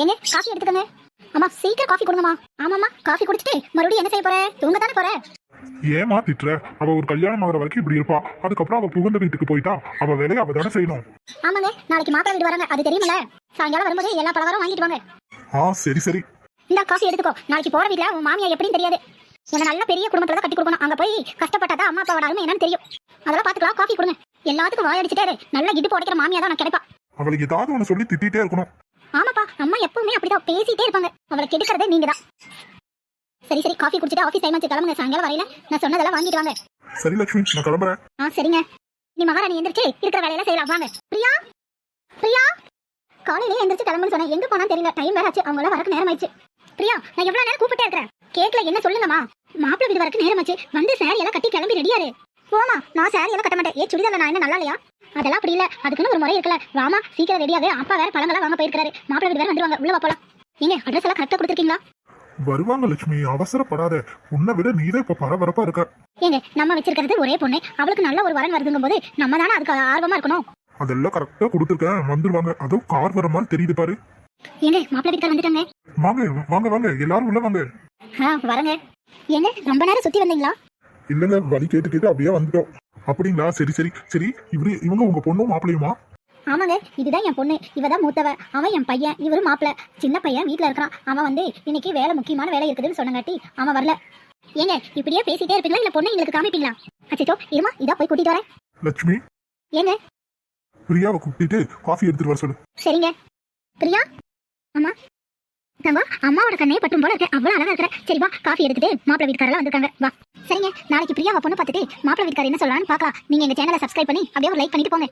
ஏங்க காஃபி எடுத்துக்கங்க. அம்மா சீக்கிரம் காஃபி கொடுங்கம்மா. ஆமாம்மா காஃபி குடிச்சிட்டு மறுபடியும் என்ன செய்ய போற? தூங்க தானே போற? ஏமா திட்டுற? அவ ஒரு கல்யாணம் ஆகிற வரைக்கும் இப்படி இருப்பா. அதுக்கப்புறம் அவ புகுந்த வீட்டுக்கு போயிட்டா. அவ வேலையை அவ தானே செய்யணும். ஆமாங்க நாளைக்கு மாப்பிள்ளை வீடு வராங்க. அது தெரியுமில்ல சாயங்காலம் வரும்போது எல்லா பலகாரம் வாங்கிட்டு வாங்க. ஆ சரி சரி. இந்த காஃபி எடுத்துக்கோ. நாளைக்கு போற வீட்ல உன் மாமியா எப்படின்னு தெரியாது. உன்னை நல்ல பெரிய குடும்பத்துல தான் கட்டி கொடுக்கணும். அங்க போய் கஷ்டப்பட்டாதான் அம்மா அப்பாவோட அருமை என்னன்னு தெரியும். அதெல்லாம் பாத்துக்கலாம். காஃபி கொடுங்க. எல்லாத்துக்கும் வாயடிச்சிட்டே. நல்லா இடுப்பு உடைக்கிற மாமியா தான் நான் கிடைப்பா. அவளுக்கு ஏதாவது ஒன்று சொல்லி திட்டிகிட்டே இருக்கணும். ஆமாப்பா அம்மா எப்பவுமே அப்படிதான் பேசிட்டே இருப்பாங்க. அவளை கெடுக்கிறதே நீங்க தான் சரி சரி காஃபி குடிச்சிட்டு ஆஃபீஸ் டைம் ஆச்சு. கிளம்புங்க. சாயங்காலம் வரையில நான் சொன்னதெல்லாம் வாங்கிட்டு வாங்க. சரி லட்சுமி நான் கிளம்புறேன். ஆ சரிங்க. நீ மகாராணி எந்திரிச்சு இருக்கிற வேலையில செய்யலாம். வாங்க. பிரியா? பிரியா? காலையிலே எந்திரிச்சு கிளம்புன்னு சொன்னேன். எங்க போனா தெரியல. டைம் வேற ஆச்சு. அவங்க எல்லாம் வரக்கு நேரம் ஆயிடுச்சு பிரியா நான் எவ்வளவு நேரம் கூப்பிட்டே இருக்கிறேன். கேட்கல என்ன சொல்லுங்கம்மா? மாப்பிள்ளை வீடு வரக்கு நேரம் ஆச்சு வந்து சாரி எல்லாம் கட்டி கிளம்பி ரெடியாரு போமா நான் சாரி எல்லாம் கட்ட மாட்டேன். ஏ சுடிதார்ல நான் என்ன நல்லா இல்லையா? அதெல்லாம் அப்படி இல்ல. அதுக்குன்னு ஒரு முறை இருக்கல வாமா சீக்கிரம் ரெடியாவே அப்பா வேற பழங்கள்லாம் வாங்க போயிருக்காரு மாப்பிள்ளை வீடு வேற வந்துருவாங்க. உள்ள போலாம். ஏங்க அட்ரஸ் எல்லாம் கரெக்டா கொடுத்துருக்கீங்களா? வருவாங்க லட்சுமி. அவசரப்படாத. உன்னை விட நீதான் இப்ப பரபரப்பா இருக்க. ஏங்க நம்ம வச்சிருக்கிறது ஒரே பொண்ணு. அவளுக்கு நல்ல ஒரு வரன் வருதுங்கும் போது நம்ம தானே அதுக்கு ஆர்வமா இருக்கணும்? அதெல்லாம் கரெக்டா கொடுத்துருக்கேன். வந்துருவாங்க. அதுவும் கார் வர மாதிரி தெரியுது பாரு. ஏங்க மாப்பிள்ளை வீட்டுக்கார வந்துட்டாங்க. வாங்க வாங்க வாங்க. எல்லாரும் உள்ள வாங்க. வரங்க. ஏங்க ரொம்ப நேரம் சுத்தி வந்தீங்களா? இல்லங்க வழி கேட்டு கேட்டு அப்படியே வந்துட்டோம். அப்படிங்களா? சரி சரி. சரி இவரு இவங்க உங்க பொண்ணும் மாப்பிள்ளையுமா? ஆமாங்க இதுதான் என் பொண்ணு. இவ தான் மூத்தவ. அவன் என் பையன் இவரு மாப்பிள்ள சின்ன பையன் வீட்ல இருக்கான் அவன் வந்து இன்னைக்கு வேலை முக்கியமான வேலை இருக்குதுன்னு சொன்னங்காட்டி அவன் வரல. ஏங்க இப்படியே பேசிட்டே இருப்பீங்களா? இல்ல பொண்ணு எங்களுக்கு காமிப்பீங்களா? அச்சோ இருமா இதா போய் கூட்டிட்டு வரேன். லட்சுமி? ஏங்க? பிரியாவை கூப்பிட்டு காஃபி எடுத்துட்டு வர சொல்லு. சரிங்க. பிரியா? அம்மா? தங்கா அம்மாவோட கண்ணே பட்டும் போல இருக்க. அவ்வளவு அழகா இருக்கிற. சரி வா காஃபி எடுத்துட்டு மாப்பிள்ளை வீட்டுக்காரெல்லாம் வந்திருக்காங்க. வா. சரிங்க நாளைக்கு பிரியாவை பொண்ணு பார்த்துட்டு மாப்பிள்ளை வீட்டுக்காரர் என்ன சொல்லலாம்னு பார்க்கலாம். நீங்க எங்கள் சேனலை சப்ஸ்கிரைப் பண்ணி அப்படியே ஒரு லைக் பண்ணிட்டு போங்க.